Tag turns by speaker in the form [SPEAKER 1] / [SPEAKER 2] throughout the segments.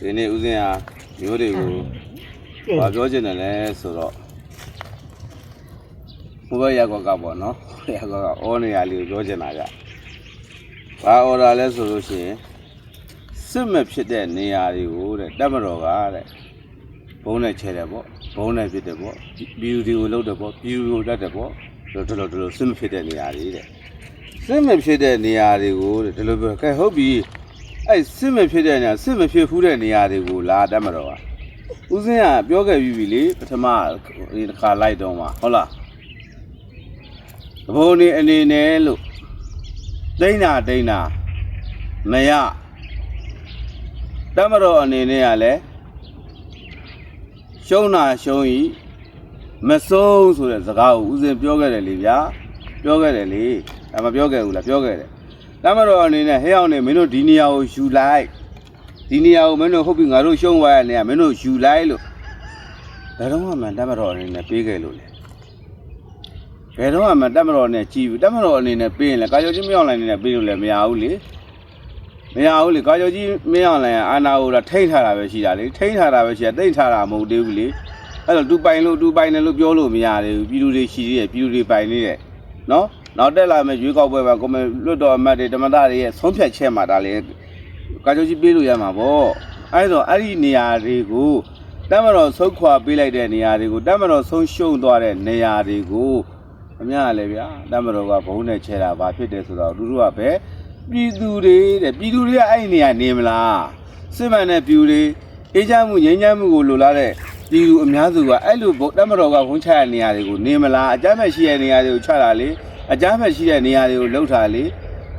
[SPEAKER 1] ဒီနေ့ဦးစင်းဟာမျိုးတွေကိုဘာပြောချင်တယ်လဲဆိုတော့ဘုရားရက်ကွက်ကပေါ့နော်ရက်ကွက်ကအော်နေရလေးကိုပြောချင်တာကြဘာအော်တာလဲဆိုလို့ရှိရင်စစ်မဲ့ဖြစ်တဲ့နေရာတွေကိုတဲ့တက်မတော်ကတဲ့ဘုံနဲ့ချဲတယ်ပေါ့ဘုံနဲ့ဖြစ်တယ်ပေါ့ဘီယူတွေကိုလှုပ်တယ်ပေါ့ဘီယူကိုတတ်တယ်ပေါ့ဒီလိုဒီလိုစစ်မဲ့ဖြစ်တဲ့နေရာတွေတဲ့စစ်မဲ့ဖြစ်တဲ့နေရာတွေကိုတဲ့ဒီလိုပြောကဲဟုတ်ပြီ အဲ့စစ်မဖြစ်တဲ့နေရာစစ်မဖြစ်ဖူးတဲ့နေရာတွေကိုလာတတ်မတော့ပါဦးစင်းကပြောခဲ့ပြီးပြီလေပထမဒီတစ်ခါလိုက်တော့မှာဟုတ်လားသဘောနေအနေနဲ့လို့တိန်းတာတိန်းတာမရတတ်မတော့အနေနဲ့ကလည်းရှုံးတာရှုံးဤမဆုံးဆိုတဲ့စကားကိုဦးစင်းပြောခဲ့တယ်လေဗျာပြောခဲ့တယ်လေဒါမပြောခဲ့ဘူးလားပြောခဲ့တယ် တမတော်အနေနဲ့ဟဲ့အောင်နေမင်းတို့ဒီနေရာကိုယူလိုက်ဒီနေရာကိုမင်းတို့ဟုတ်ပြီငါတို့ရှုံးသွားရနေရမင်းတို့ယူလိုက်လို့ဘယ်တော့မှမတမတော်အနေနဲ့ပေးခဲ့လို့လေဘယ်တော့မှမတမတော်နဲ့ကြည်ဘူးတမတော်အနေနဲ့ပေးရင်လေကာကျော်ကြီးမရောက်လိုက်နေနဲ့ပေးလို့လည်းမရဘူးလေမရဘူးလေကာကျော်ကြီးမရောက်လိုက်ရင်အာနာကိုတော့ထိတ်ထားတာပဲရှိတာလေထိတ်ထားတာပဲရှိတာတိတ်ထားတာမဟုတ်သေးဘူးလေအဲ့တော့တူပိုင်လို့တူပိုင်တယ်လို့ပြောလို့မရသေးဘူးပြည်သူတွေရှိသေးတယ်ပြည်သူတွေပိုင်နေတယ်နော် နောက်တက်လာမယ့်ရွေးကောက်ပွဲမှာကိုမလွတ်တော်အမတ်တွေဓမ္မသားတွေရဲ့ဆုံးဖြတ်ချက်မှာဒါလေကာချိုကြီးပေးလို့ရမှာပေါ့အဲဒါအဲ့ဒီနေရာတွေကိုတမတော်ဆုတ်ခွာပေးလိုက်တဲ့နေရာတွေကိုတမတော်ဆုံးရှုံးသွားတဲ့နေရာတွေကိုအများလည်းဗျာတမတော်ကဘုံနဲ့ချဲတာဘာဖြစ်တယ်ဆိုတော့လူတို့ကပဲပြည်သူတွေတဲ့ပြည်သူတွေကအဲ့ဒီနေရာနေမလားစစ်မှန်တဲ့ပြည်သူတွေအေးချမ်းမှုငြိမ်းချမ်းမှုကိုလိုလားတဲ့ပြည်သူအများစုကအဲ့လိုတမတော်ကဘုံချတဲ့နေရာတွေကိုနေမလားအကြမ်းမဲ့ရှိတဲ့နေရာတွေကိုချတာလေ အကြမ်းဖက်ရှိတဲ့နေရာတွေကိုလှုပ်ထားလေ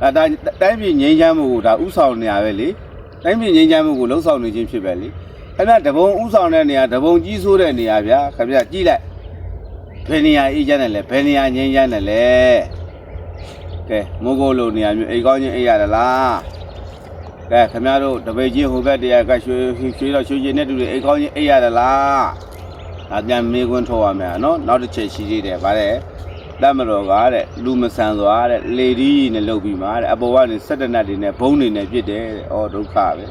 [SPEAKER 1] အဲဒါတိုင်းပြည်ငြိမ်းချမ်းမှုကိုဒါဥဆောင်နေရပဲလေတိုင်းပြည်ငြိမ်းချမ်းမှုကိုလှုပ်ဆောင်နေခြင်းဖြစ်ပဲလေအဲ့ဒါတဘုံဥဆောင်တဲ့နေရာတဘုံကြီးဆိုးတဲ့နေရာဗျာခင်ဗျကြည့်လိုက်ဘယ်နေရာအေးချမ်းတယ်လဲဘယ်နေရာငြိမ်းချမ်းတယ်လဲကဲမိုးကိုလိုနေရာမျိုးအိမ်ကောင်းချင်းအိမ်ရတယ်လားကဲခင်ဗျားတို့တပိတ်ချင်းဟိုဘက်တရားကရွှေရွှေတော့ရွှေချင်းနဲ့တူတယ်အိမ်ကောင်းချင်းအိမ်ရတယ်လားဒါပြန်မေးခွန်းထုတ်ရမယ်နော်နောက်တစ်ချက်ရှိသေးတယ်ဗါတဲ့တ တ်မတော်ကတဲ့လူမဆန်စွာတဲ့လေဒီနဲ့လှုပ်ပြီးမှတဲ့အပေါ်ကနေစက်တနတ်တွေနဲ့ဘုံတွေနဲ့ပြစ်တယ်တဲ့။အော်ဒုက္ခပဲ။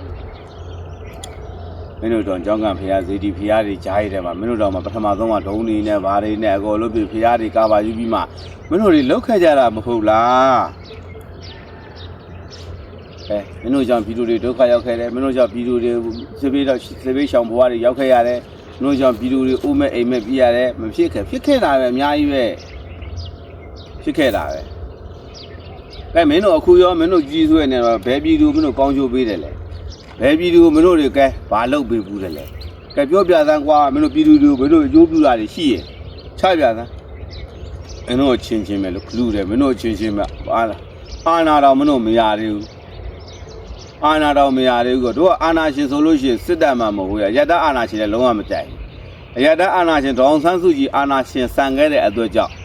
[SPEAKER 1] မင်းတို့တော့ကြောင်းကဖရာဇေဒီဖရာတွေကြားရတဲ့မှာမင်းတို့တော့မှပထမဆုံးကဒုံနေနဲ့ဘာတွေနဲ့အကုန်လုံးပြဖရာတွေကပါယူပြီးမှမင်းတို့တွေလောက်ခဲ့ကြတာမဟုတ်လား။အဲမင်းတို့ကြောင့်ပြည်သူတွေဒုက္ခရောက်ခဲ့တယ်မင်းတို့ကြောင့်ပြည်သူတွေစေဘေးတော့စေဘေးရှောင်ဘဝတွေရောက်ခဲ့ရတယ်မင်းတို့ကြောင့်ပြည်သူတွေအိုးမဲ့အိမ်မဲ့ပြရတယ်မဖြစ်ခဲ့ဖြစ်ခဲ့တာပဲအများကြီးပဲ။ ဖြစ်ခဲ့တာပဲ။ကဲမင်းတို့အခုရောမင်းတို့ကြီးဆွဲနေတော့ဘယ်ပြည်သူမင်းတို့ကောင်းချိုးပေးတယ်လဲ။ဘယ်ပြည်သူမင်းတို့တွေကဲဘာလုပ်ပေးဘူးတယ်လဲ။ကဲပြောပြသန်းကွာမင်းတို့ပြည်သူတွေကိုမင်းတို့အကျိုးပြုတာတွေရှိရင်ချပြသန်း။မင်းတို့ချင်းချင်းပဲလို့ခလူတယ်မင်းတို့ချင်းချင်းပဲဟာလား။အာနာတော်မင်းတို့မရသေးဘူး။အာနာတော်မရသေးဘူးကတို့ကအာနာရှင်ဆိုလို့ရှိရင်စစ်တပ်မှမဟုတ်ဘူးရရတအာနာရှင်လည်းလုံးဝမကြိုက်ဘူး။အရတအာနာရှင်ဒေါအောင်ဆန်းစုကြည်အာနာရှင်ဆန်ခဲ့တဲ့အတွက်ကြောင့်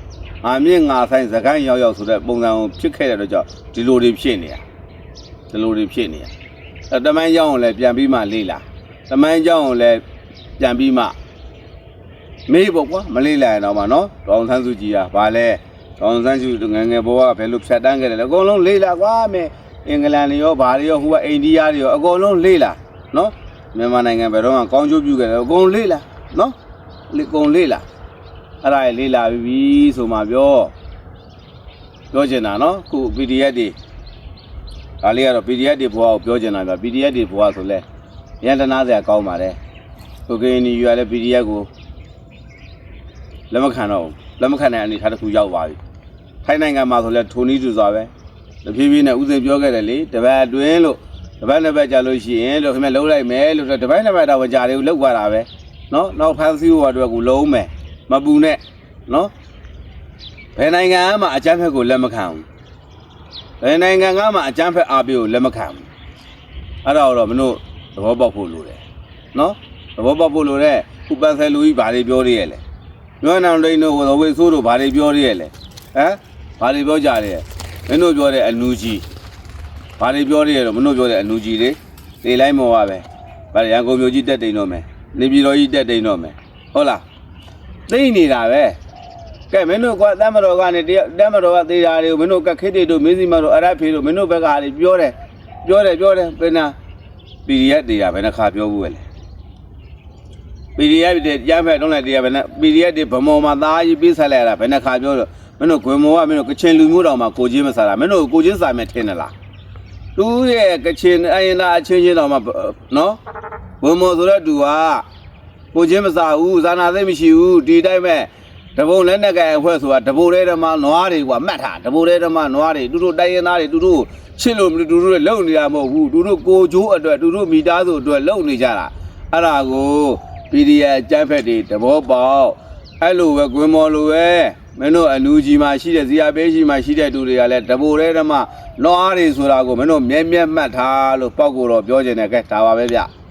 [SPEAKER 1] ငါမြင့်ငါဆိုင်စကိုင်းရောက်ရောက်ဆိုတဲ့ပုံစံကိုဖြစ်ခဲ့တဲ့တော့ကြောင့်ဒီလိုတွေဖြစ်နေရဒီလိုတွေဖြစ်နေရအဲတမိုင်းကြောင်းကိုလည်းပြန်ပြီးမှလေးလာတမိုင်းကြောင်းကိုလည်းပြန်ပြီးမှမေးပေါ့ကွာမလေးလာရင်တော့မှနော်ဒေါအောင်ဆန်းစုကြည်ကဘာလဲဒေါအောင်ဆန်းစုကြည်ငယ်ငယ်ဘဝကဘယ်လိုဖြတ်တန်းခဲ့တယ်လဲအကုန်လုံးလေးလာကွာမေအင်္ဂလန်တွေရောဘာတွေရောဟိုကအိန္ဒိယတွေရောအကုန်လုံးလေးလာနော်မြန်မာနိုင်ငံဘယ်တော့မှကောင်းကျိုးပြုခဲ့တယ်အကုန်လေးလာနော်လေအကုန်လေးလာ အဲ့ဒါလေးလာပြီဆိုမှပြောပြောချင်တာနော်ခု PDF တွေဒါလေးကတော့ PDF တွေဘွားကိုပြောချင်တာဗျ PDF တွေဘွားဆိုလဲရန်တနာစရာကောင်းပါတယ်ကိုကင်းနီယူရလဲ PDF ကိုလက်မခံတော့ဘူးလက်မခံတဲ့အနေထားတစ်ခုရောက်သွားပြီထိုင်းနိုင်ငံမှာဆိုလဲထိုနီးတူစွာပဲတဖြည်းဖြည်းနဲ့ဥစဉ်ပြောခဲ့တယ်လေတပတ်အတွင်းလို့တပတ်နှစ်ပတ်ကြာလို့ရှိရင်လို့ခင်ဗျလုံးလိုက်မယ်လို့တပတ်နှစ်ပတ်တော့ကြာတယ်ကိုလောက်သွားတာပဲနော်နောက်ဖန်စီဟိုအတွက်ကိုလုံးမယ် မပူနဲ့နော်ဘယ်နိုင်ငံမှအကြမ်းဖက်ကိုလက်မခံဘူးဘယ်နိုင်ငံကမှအကြမ်းဖက်အားပေးကိုလက်မခံဘူးအဲ့ဒါတော့မင်းတို့သဘောပေါက်ဖို့လိုတယ်နော်သဘောပေါက်ဖို့လိုတဲ့ခုပန်ဆယ်လူကြီးဘာတွေပြောရရဲ့လဲမြို့နံလိန်တို့ဝဝေဆိုးတို့ဘာတွေပြောရရဲ့လဲဟမ်ဘာတွေပြောကြရရဲ့မင်းတို့ပြောတဲ့အနူကြီးဘာတွေပြောရရဲ့တော့မင်းတို့ပြောတဲ့အနူကြီးတွေနေလိုက်မော်ပါပဲဗါရန်ကုန်မြို့ကြီးတက်တိန်တော့မယ်နေပြည်တော်ကြီးတက်တိန်တော့မယ်ဟုတ်လား သိနေတာပဲကဲမင်းတို့ကတမ်းမတော်ကနေတတမ်းမတော်ကသေးတာတွေကိုမင်းတို့ကခိတ်တွေတို့မင်းစီမတို့အရဖေတို့မင်းတို့ဘက်ကဟာတွေပြောတယ်ပြောတယ်ပြောတယ်ပင်နာ PDF တွေကဘယ်နှခါပြောဘူးလဲ PDF တွေကြားဖက်တော့လည်းတရားပဲနဲ့ PDF တွေဗမော်မှာသားကြီးပေးဆက်လိုက်ရတာဘယ်နှခါပြောတော့မင်းတို့ဂွေမောကမင်းတို့ကချင်လူမျိုးတော်မှာကိုချင်းမစားတာမင်းတို့ကိုချင်းစားမယ်ထင်တယ်လားသူရဲ့ကချင်အရင်သားအချင်းချင်းတော်မှာနော်ဂွေမောဆိုတဲ့သူက ကိုချင်းမစားဘူးဇာနာသိမရှိဘူးဒီတိုင်းပဲတဘုံလက်နဲ့ကဲအဖွဲ့ဆိုတာတဘုံထဲမှာနွားတွေကမှတ်တာတဘုံထဲမှာနွားတွေသူတို့တိုင်းရင်းသားတွေသူတို့ချစ်လို့မလို့သူတို့လုံနေတာမဟုတ်ဘူးသူတို့ကိုချိုးအတွက်သူတို့မိသားစုအတွက်လုံနေကြတာအဲ့ဒါကို PDF ကျန်းဖက်တွေတဘောပေါက်အဲ့လိုပဲကွင်းမော်လိုပဲမင်းတို့အနူကြီးမှာရှိတဲ့ဇီယာပေးကြီးမှာရှိတဲ့သူတွေကလည်းတဘိုထဲဓမ္မနွားတွေဆိုတာကိုမင်းတို့မြဲမြဲမှတ်ထားလို့ပောက်ကိုတော့ပြောကျင်တယ်ကဲဒါပါပဲဗျ